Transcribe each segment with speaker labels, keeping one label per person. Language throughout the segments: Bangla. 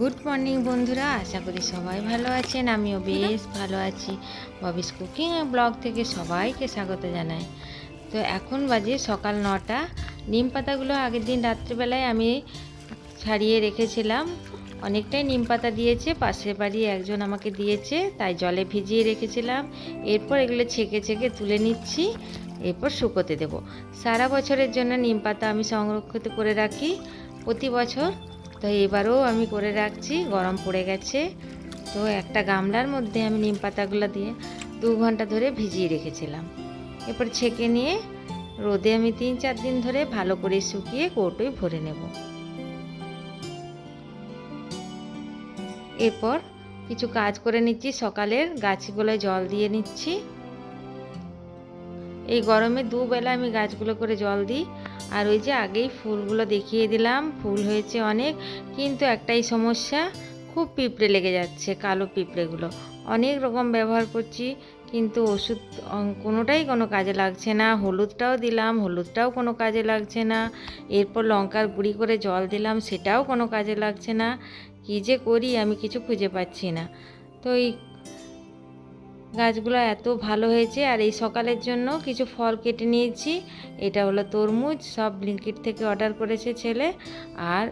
Speaker 1: গুড মর্নিং বন্ধুরা। আশা করি সবাই ভালো আছেন। আমিও বেশ ভালো আছি। ববিস কুকিং ব্লগ থেকে সবাইকে স্বাগত জানাই। তো এখন বাজে সকাল নটা। নিম পাতাগুলো আগের দিন রাত্রিবেলায় আমি ছাড়িয়ে রেখেছিলাম। অনেকটাই নিম পাতা দিয়েছে। পাশের বাড়ি একজন আমাকে দিয়েছে, তাই জলে ভিজিয়ে রেখেছিলাম। এরপর এগুলো ছেঁকে ছেঁকে তুলে নিচ্ছি। এরপর শুকোতে দেব। সারা বছরের জন্য নিম পাতা আমি সংরক্ষিত করে রাখি। প্রতি বছর তো এবারেও আমি করে রাখছি, গরম পড়ে গেছে। তো একটা গামলার মধ্যে আমি নিম পাতাগুলো দিয়ে দু ঘণ্টা ধরে ভিজিয়ে রেখেছিলাম। এরপর ছেঁকে নিয়ে রোদে আমি তিন চার দিন ধরে ভালো করে শুকিয়ে কৌটোয় ভরে নেব। এরপর কিছু কাজ করে নিচ্ছি, সকালের গাছগুলোয় জল দিয়ে নিচ্ছি। এই গরমে দুবেলা আমি গাছগুলো করে জল দিই। আর ওই যে আগেই ফুলগুলো দেখিয়ে দিলাম, ফুল হয়েছে অনেক, কিন্তু একটাই সমস্যা, খুব পিঁপড়ে লেগে যাচ্ছে কালো পিঁপড়েগুলো। অনেক রকম ব্যবহার করছি, কিন্তু ওষুধ কোনোটাই কোনো কাজে লাগছে না। হলুদটাও দিলাম, হলুদটাও কোনো কাজে লাগছে না। এরপর লঙ্কার গুঁড়ি করে জল দিলাম, সেটাও কোনো কাজে লাগছে না। কী যে করি, আমি কিছু খুঁজে পাচ্ছি না। তো এই গাছগুলো এত ভালো হয়েছে আর এই সকালের জন্য কিছু ফল কেটে নিয়েছি। এটা হলো তরমুজ, সব ব্লিঙ্কিট থেকে অর্ডার করেছে ছেলে। আর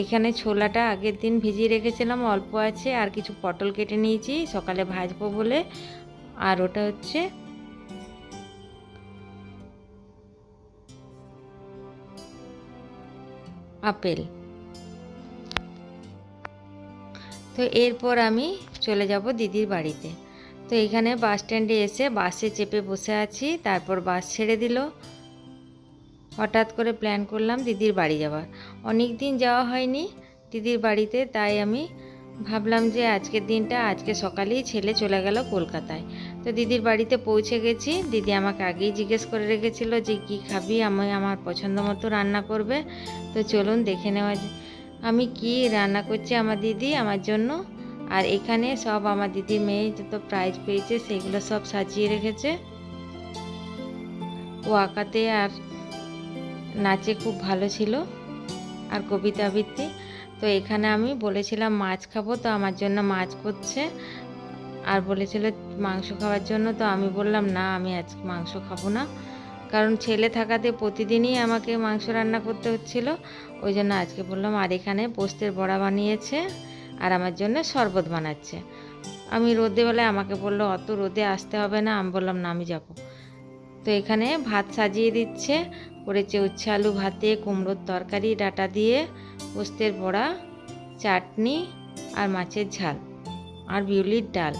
Speaker 1: এখানে ছোলাটা আগের দিন ভিজিয়ে রেখেছিলাম, অল্প আছে, আর কিছু পটল কেটে নিয়েছি, সকালে ভাজবো বলে। আর ওটা হচ্ছে আপেল। তো এরপর আমি চলে যাব দিদির বাড়িতে। তো এখানে বাস স্ট্যান্ডে এসে বাসে চেপে বসে আছি, তারপর বাস ছেড়ে দিল। হঠাৎ করে প্ল্যান করলাম দিদির বাড়ি যাওয়ার। অনেক দিন যাওয়া হয়নি দিদির বাড়িতে, তাই আমি ভাবলাম যে আজকের দিনটা, আজকে সকালেই ছেলে চলে গেল কলকাতায়। তো দিদির বাড়িতে পৌঁছে গেছি। দিদি আমাকে আগেই জিজ্ঞেস করে রেখেছিল যে কি খাবি, আমি আমার পছন্দ মতো রান্না করবে। তো চলুন দেখে নেওয়া আমি কি রান্না করছি আমার দিদি, আমার জন্য? আর এখানে সব আমার দিদির মেয়ে যত প্রাইজ পেয়েছে সেগুলো সব সাজিয়ে রেখেছে। ও আঁকাতে আর নাচে খুব ভালো ছিল আর কবিতা আবৃত্তি। তো এখানে আমি বলেছিলাম মাছ খাব, তো আমার জন্য মাছ করছে। আর বলেছিল মাংস খাওয়ার জন্য, তো আমি বললাম, না, আমি আজকে মাংস খাব না। কারণ ছেলে থাকাতে প্রতিদিনই আমাকে মাংস রান্না করতে হচ্ছিল। ওই জন্য আজকে বললাম, আর এখানে পোস্তের বড়া বানিয়েছে আর আমার জন্য শরবত বানাচ্ছে। আমি রোদে বেলায় আমাকে বলল, অত রোদে আসতে হবে না। আমি বললাম, না, আমি যাব। তো এখানে ভাত সাজিয়ে দিচ্ছে। করেছে উচ্ছে আলু ভাতে, কুমড়োর তরকারি, ডাটা দিয়ে, পোস্তের বড়া, চাটনি আর মাছের ঝাল আর বিউলির ডাল।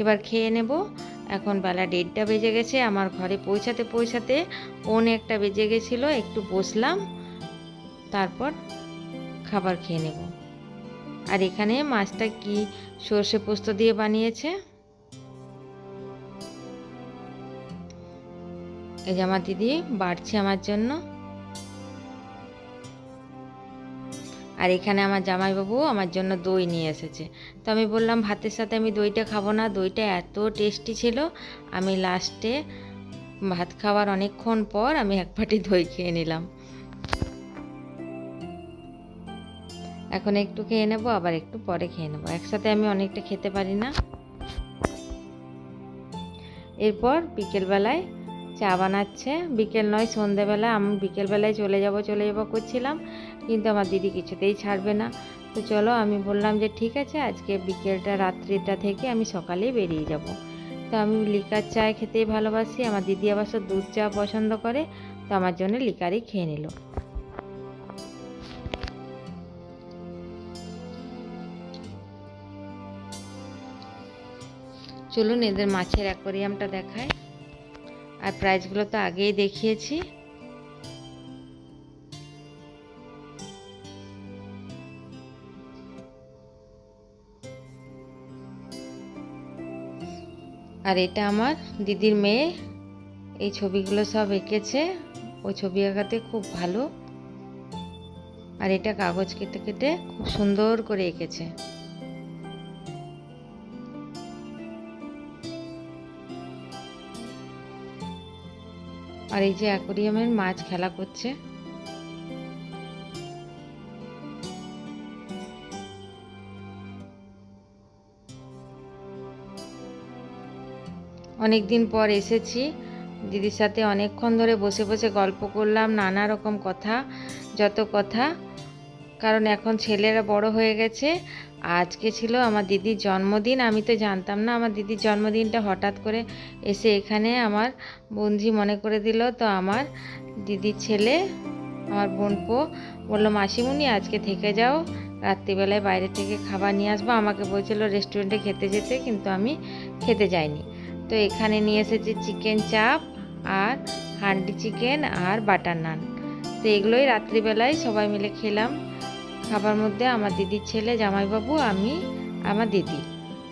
Speaker 1: এবার খেয়ে নেব। এখন বেলা দেড়টা বেজে গেছে, আমার ঘরে পৌঁছাতে পৌঁছাতে পৌনে একটা বেজে গেছিল, একটু বসলাম, তারপর খাবার খেয়ে নেব। আর এখানে মাছটা কি সর্ষে পোস্ত দিয়ে বানিয়েছে? এই যে আমার দিদি বাড়ছে আমার জন্য। আর এখানে আমার জামাইবাবু আমার জন্য দই নিয়ে এসেছে। তো আমি বললাম, ভাতের সাথে আমি দইটা খাব না, দইটা এত টেস্টি ছিল। আমি লাস্টে ভাত খাওয়ার অনেকক্ষণ পর আমি এক বাটি দই খেয়ে নিলাম। এখন একটু খেয়ে নেব, আবার একটু পরে খেয়ে নেব। একসাথে আমি অনেকটা খেতে পারি না। এরপর বিকেলবেলায় চা বানাচ্ছে। বিকেল নয়, সন্ধেবেলা। আমি বিকেলবেলায় চলে যাব চলে যাব করছিলাম। কিন্তু আমার দিদি কিছুতেই ছাড়বে না। তো চলো আমি বললাম যে, ঠিক আছে, আজকে বিকেলটা, রাত্রিটা থেকে আমি সকালেই বেরিয়ে যাব। তো আমি লিকার চা খেতেই ভালোবাসি। আমার দিদি আবার দুধ চা পছন্দ করে, তো আমার জন্য লিকারই খেয়ে নিল। চলুন এদের মাছের অ্যাকোরিয়ামটা দেখায় আর প্রাইসগুলো তো আগেই দেখিয়েছি। আর এটা আমার দিদির মেয়ে। এই ছবিগুলো সব এঁকেছে। ওই ছবি আঁকাতে খুব ভালো। আর এটা কাগজ কেটে কেটে খুব সুন্দর করে এঁকেছে। আর এই যে অ্যাকোরিয়ামের মাছ খেলা করছে। অনেক দিন পর এসেছি। দিদির সাথে অনেকক্ষণ ধরে বসে বসে গল্প করলাম, নানা রকম কথা, যত কথা। কারণ এখন ছেলেরা বড় হয়ে গেছে। আজকে ছিল আমার দিদির জন্মদিন। আমি তো জানতাম না আমার দিদির জন্মদিনটা হঠাৎ করে এসে এখানে আমার বন্ধু মনে করে দিল, তো আমার দিদির ছেলে, আমার বোনপো বলল মাসিমুনি আজকে থেকে যাও। রাত্রিবেলায় বাইরে থেকে খাবার নিয়ে আসব। আমাকে বলছিল, রেস্টুরেন্টে খেতে যেতে, কিন্তু আমি খেতে যাইনি। তো এখানে নিয়ে এসেছে চিকেন চাপ আর হান্ডি চিকেন আর বাটার নান। তো এগুলোই রাত্রিবেলায় সবাই মিলে খেলাম। খাবার মধ্যে আমার দিদির ছেলে, জামাইবাবু, আমি, আমার দিদি।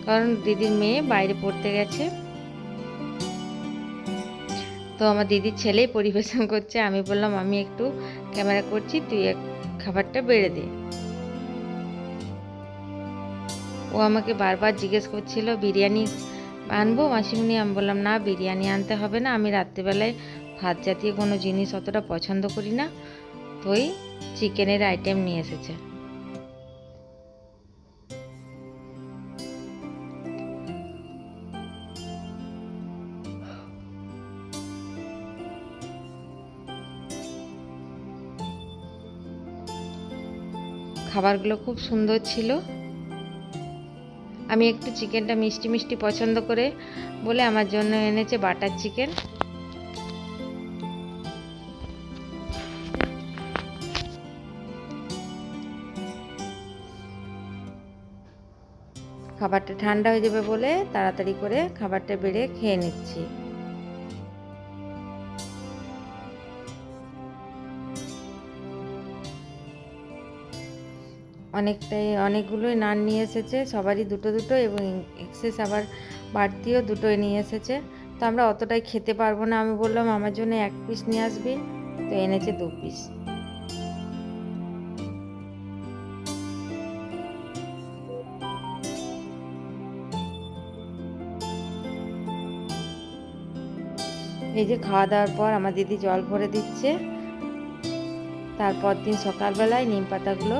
Speaker 1: কারণ দিদির মেয়ে বাইরে পড়তে গেছে। তো আমার দিদির ছেলেই পরিবেশন করছে। আমি বললাম, আমি একটু ক্যামেরা করছি, তুই এক খাবারটা বেড়ে দে। ও আমাকে বারবার জিজ্ঞেস করছিল, বিরিয়ানি আনব? মাসিমণি, আমি বললাম, না, বিরিয়ানি আনতে হবে না। আমি রাত্রিবেলায় ভাত জাতীয় কোনো জিনিস অতটা পছন্দ করি না। তো ওই চিকেনের আইটেম নিয়ে এসেছে। খাবারগুলো খুব সুন্দর ছিল। আমি একটু চিকেনটা মিষ্টি মিষ্টি পছন্দ করে বলে আমার জন্য এনেছে বাটার চিকেন। খাবারটা ঠান্ডা হয়ে যাবে বলে তাড়াতাড়ি করে খাবারটা বেড়ে খেয়ে নিচ্ছি। অনেকটাই, অনেকগুলোই নান নিয়ে এসেছে। সবারই দুটো দুটো এবং এক্সেস আবার বাড়তিও দুটোই নিয়ে এসেছে। তো আমরা অতটাই খেতে পারব না। আমি বললাম, আমার জন্য এক পিস নিয়ে আসবি। তো এনেছে দু পিস। এই যে খাওয়া দাওয়ার পর আমার দিদি জল ভরে দিচ্ছে। তারপর দিন সকালবেলায় নিম পাতাগুলো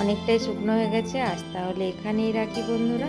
Speaker 1: অনেকটাই শুকনো হয়ে গেছে আজ তাহলে এখানেই রাখি বন্ধুরা।